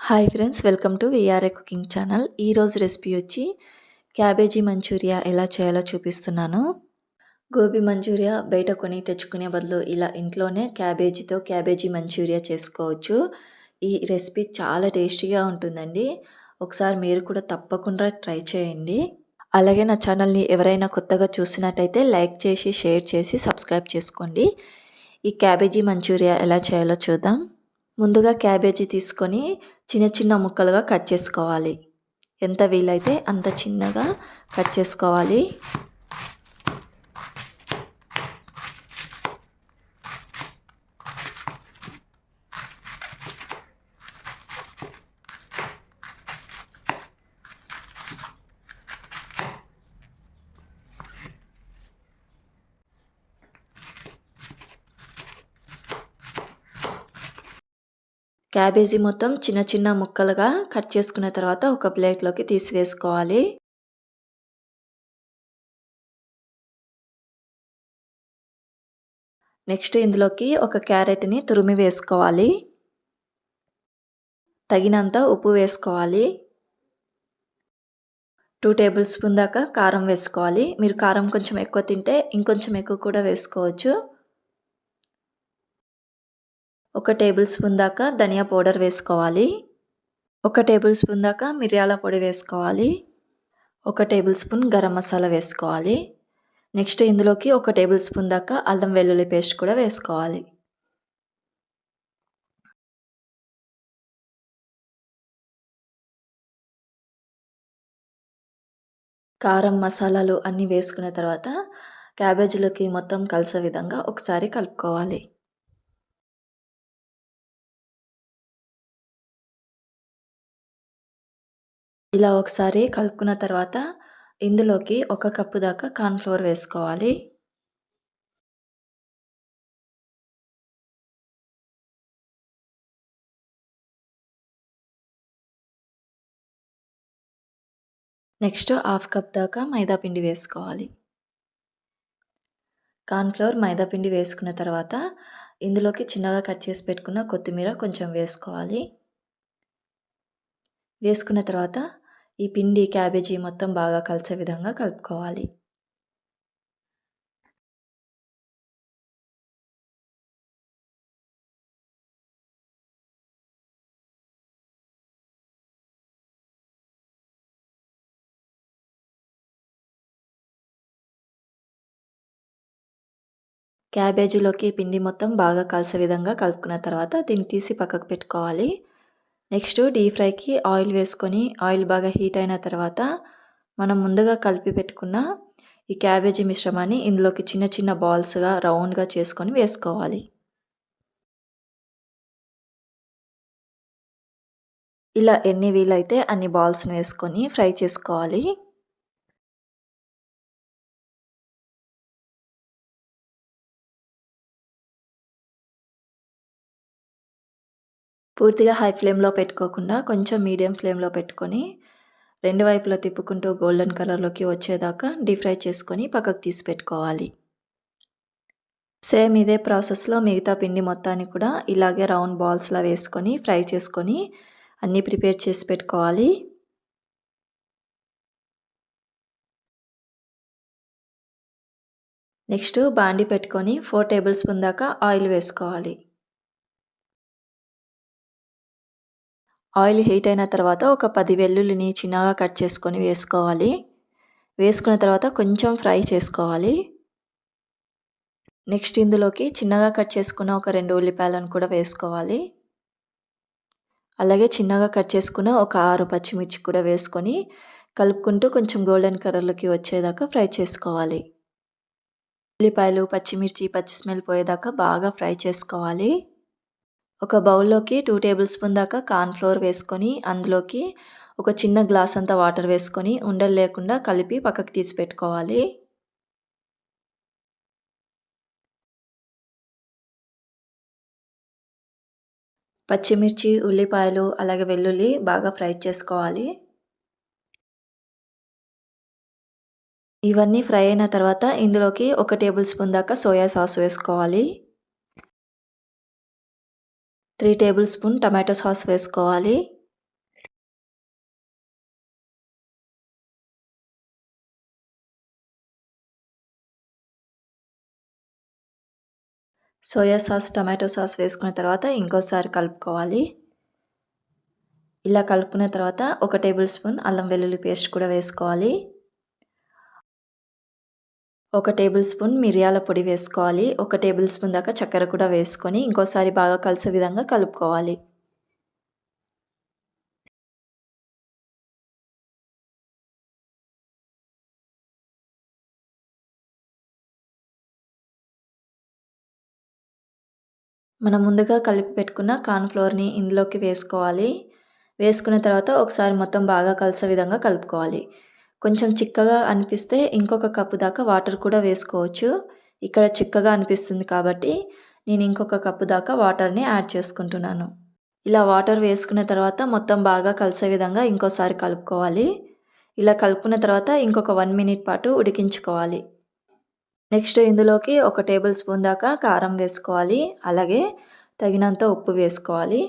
Hi friends welcome to VRA cooking channel ఈరోజు recipe వచ్చి cabbage manchurian ఎలా చేయాలో చూపిస్తున్నాను. గోబీ మంచూరియా బయట కొని తెచ్చుకునే బదులు ఇలా ఇంట్లోనే క్యాబేజీతో క్యాబేజీ మంచూరియా చేసుకోవచ్చు. ఈ రెసిపీ చాలా టేస్టీగా ఉంటుందండి. ఒకసారి మీరు కూడా తప్పకుండా ట్రై చేయండి. అలాగే నా ఛానల్ని ఎవరైనా కొత్తగా చూసినట్టయితే లైక్ చేసి షేర్ చేసి సబ్స్క్రైబ్ చేసుకోండి. ఈ క్యాబేజీ మంచూరియా ఎలా చేయాలో చూద్దాం. ముందుగా క్యాబేజీ తీసుకొని చిన్న చిన్న ముక్కలుగా కట్ చేసుకోవాలి. ఎంత వీలైతే అంత చిన్నగా కట్ చేసుకోవాలి. క్యాబేజీ మొత్తం చిన్న చిన్న ముక్కలుగా కట్ చేసుకున్న తర్వాత ఒక ప్లేట్లోకి తీసివేసుకోవాలి. నెక్స్ట్ ఇందులోకి ఒక క్యారెట్ని తురిమి వేసుకోవాలి. తగినంత ఉప్పు వేసుకోవాలి. టూ టేబుల్ స్పూన్ దాకా కారం వేసుకోవాలి. మీరు కారం కొంచెం ఎక్కువ తింటే ఇంకొంచెం ఎక్కువ కూడా వేసుకోవచ్చు. ఒక టేబుల్ స్పూన్ దాకా ధనియా పౌడర్ వేసుకోవాలి. ఒక టేబుల్ స్పూన్ దాకా మిరియాల పొడి వేసుకోవాలి. ఒక టేబుల్ స్పూన్ గరం మసాలా వేసుకోవాలి. నెక్స్ట్ ఇందులోకి ఒక టేబుల్ స్పూన్ దాకా అల్లం వెల్లుల్లి పేస్ట్ కూడా వేసుకోవాలి. కారం మసాలాలు అన్నీ వేసుకున్న తర్వాత క్యాబేజీలకి మొత్తం కలిసే విధంగా ఒకసారి కలుపుకోవాలి. ఇలా ఒకసారి కలుపుకున్న తర్వాత ఇందులోకి ఒక కప్పు దాకా కార్న్‌ఫ్లోర్ వేసుకోవాలి. నెక్స్ట్ హాఫ్ కప్ దాకా మైదాపిండి వేసుకోవాలి. కార్న్‌ఫ్లోర్ మైదాపిండి వేసుకున్న తర్వాత ఇందులోకి చిన్నగా కట్ చేసి పెట్టుకున్న కొత్తిమీర కొంచెం వేసుకోవాలి. వేసుకున్న తర్వాత ఈ పిండి క్యాబేజీ మొత్తం బాగా కలిసే విధంగా కలుపుకోవాలి. క్యాబేజీలోకి పిండి మొత్తం బాగా కలిసే విధంగా కలుపుకున్న తర్వాత దీన్ని తీసి పక్కకు పెట్టుకోవాలి. నెక్స్ట్ డీప్ ఫ్రైకి ఆయిల్ వేసుకొని ఆయిల్ బాగా హీట్ అయిన తర్వాత మనం ముందుగా కలిపి పెట్టుకున్న ఈ క్యాబేజీ మిశ్రమాన్ని ఇందులోకి చిన్న చిన్న బాల్స్గా రౌండ్గా చేసుకొని వేసుకోవాలి. ఇలా ఎన్ని వీలైతే అన్ని బాల్స్ని వేసుకొని ఫ్రై చేసుకోవాలి. పూర్తిగా హై ఫ్లేమ్లో పెట్టుకోకుండా కొంచెం మీడియం ఫ్లేమ్లో పెట్టుకొని రెండు వైపులా తిప్పుకుంటూ గోల్డెన్ కలర్లోకి వచ్చేదాకా డీప్ ఫ్రై చేసుకొని పక్కకు తీసి పెట్టుకోవాలి. సేమ్ ఇదే ప్రాసెస్లో మిగతా పిండి మొత్తాన్ని కూడా ఇలాగే రౌండ్ బాల్స్లా వేసుకొని ఫ్రై చేసుకొని అన్నీ ప్రిపేర్ చేసి పెట్టుకోవాలి. నెక్స్ట్ బాండి పెట్టుకొని ఫోర్ టేబుల్ స్పూన్ దాకా ఆయిల్ వేసుకోవాలి. ఆయిల్ హీట్ అయిన తర్వాత ఒక పది వెల్లుల్లిని చిన్నగా కట్ చేసుకొని వేసుకోవాలి. వేసుకున్న తర్వాత కొంచెం ఫ్రై చేసుకోవాలి. నెక్స్ట్ ఇందులోకి చిన్నగా కట్ చేసుకున్న ఒక రెండు ఉల్లిపాయలను కూడా వేసుకోవాలి. అలాగే చిన్నగా కట్ చేసుకున్న ఒక ఆరు పచ్చిమిర్చి కూడా వేసుకొని కలుపుకుంటూ కొంచెం గోల్డెన్ కలర్లోకి వచ్చేదాకా ఫ్రై చేసుకోవాలి. ఉల్లిపాయలు పచ్చిమిర్చి పచ్చి స్మెల్ పోయేదాకా బాగా ఫ్రై చేసుకోవాలి. ఒక బౌల్లోకి టూ టేబుల్ స్పూన్ దాకా కార్న్ఫ్లోర్ వేసుకొని అందులోకి ఒక చిన్న గ్లాస్ అంతా వాటర్ వేసుకొని ఉండలు లేకుండా కలిపి పక్కకు తీసి పెట్టుకోవాలి. పచ్చిమిర్చి ఉల్లిపాయలు అలాగే వెల్లుల్లి బాగా ఫ్రై చేసుకోవాలి. ఇవన్నీ ఫ్రై అయిన తర్వాత ఇందులోకి ఒక టేబుల్ స్పూన్ దాకా సోయా సాస్ వేసుకోవాలి. Three table spoon tomato sauce వేసుకోవాలి. సోయా సాస్ టమాటో సాస్ వేసుకున్న తర్వాత ఇంకోసారి కలుపుకోవాలి. ఇలా కలుపుకున్న తర్వాత ఒక టేబుల్ స్పూన్ అల్లం వెల్లుల్లి పేస్ట్ కూడా వేసుకోవాలి. ఒక టేబుల్ స్పూన్ మిరియాల పొడి వేసుకోవాలి. ఒక టేబుల్ స్పూన్ దాకా చక్కెర కూడా వేసుకొని ఇంకోసారి బాగా కలిసే విధంగా కలుపుకోవాలి. మనం ముందుగా కలిపి పెట్టుకున్న కార్న్ఫ్లోర్ని ఇందులోకి వేసుకోవాలి. వేసుకున్న తర్వాత ఒకసారి మొత్తం బాగా కలిసే విధంగా కలుపుకోవాలి. కొంచెం చిక్కగా అనిపిస్తే ఇంకొక కప్పు దాకా వాటర్ కూడా వేసుకోవచ్చు. ఇక్కడ చిక్కగా అనిపిస్తుంది కాబట్టి నేను ఇంకొక కప్పు దాకా వాటర్ని యాడ్ చేసుకుంటున్నాను. ఇలా వాటర్ వేసుకున్న తర్వాత మొత్తం బాగా కలిసే విధంగా ఇంకోసారి కలుపుకోవాలి. ఇలా కలుపుకున్న తర్వాత ఇంకొక వన్ మినిట్ పాటు ఉడికించుకోవాలి. నెక్స్ట్ ఇందులోకి ఒక టేబుల్ స్పూన్ దాకా కారం వేసుకోవాలి. అలాగే తగినంత ఉప్పు వేసుకోవాలి.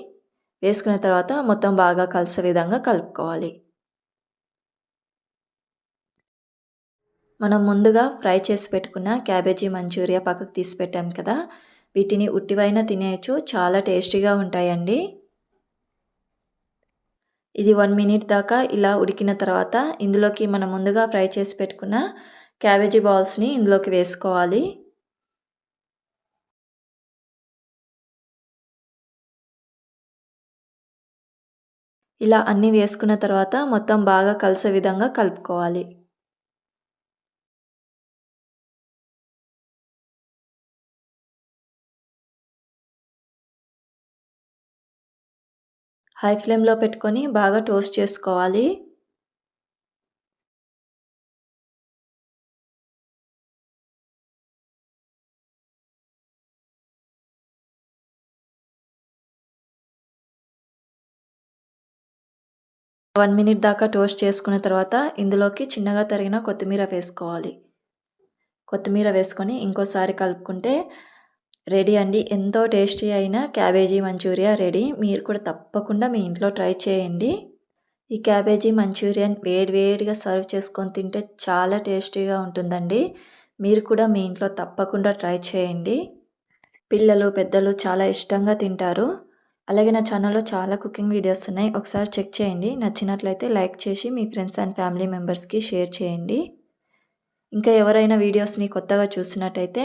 వేసుకున్న తర్వాత మొత్తం బాగా కలిసే విధంగా కలుపుకోవాలి. మనం ముందుగా ఫ్రై చేసి పెట్టుకున్న క్యాబేజీ మంచూరియా పక్కకు తీసి పెట్టాం కదా. వీటిని ఉట్టివైనా తినేయచ్చు. చాలా టేస్టీగా ఉంటాయండి. ఇది వన్ మినిట్ దాకా ఇలా ఉడికిన తర్వాత ఇందులోకి మనం ముందుగా ఫ్రై చేసి పెట్టుకున్న క్యాబేజీ బాల్స్ని ఇందులోకి వేసుకోవాలి. ఇలా అన్నీ వేసుకున్న తర్వాత మొత్తం బాగా కలిసే విధంగా కలుపుకోవాలి. హై ఫ్లేమ్లో పెట్టుకొని బాగా టోస్ట్ చేసుకోవాలి. వన్ మినిట్ దాకా టోస్ట్ చేసుకున్న తర్వాత ఇందులోకి చిన్నగా తరిగిన కొత్తిమీర వేసుకోవాలి. కొత్తిమీర వేసుకొని ఇంకోసారి కలుపుకుంటే రెడీ అండి. ఎంతో టేస్టీ అయిన క్యాబేజీ మంచూరియా రెడీ. మీరు కూడా తప్పకుండా మీ ఇంట్లో ట్రై చేయండి. ఈ క్యాబేజీ మంచూరియన్ వేడివేడిగా సర్వ్ చేసుకొని తింటే చాలా టేస్టీగా ఉంటుందండి. మీరు కూడా మీ ఇంట్లో తప్పకుండా ట్రై చేయండి. పిల్లలు పెద్దలు చాలా ఇష్టంగా తింటారు. అలాగే నా ఛానల్లో చాలా కుకింగ్ వీడియోస్ ఉన్నాయి. ఒకసారి చెక్ చేయండి. నచ్చినట్లయితే లైక్ చేసి మీ ఫ్రెండ్స్ అండ్ ఫ్యామిలీ మెంబర్స్కి షేర్ చేయండి. ఇంకా ఎవరైనా వీడియోస్ని కొత్తగా చూసినట్టయితే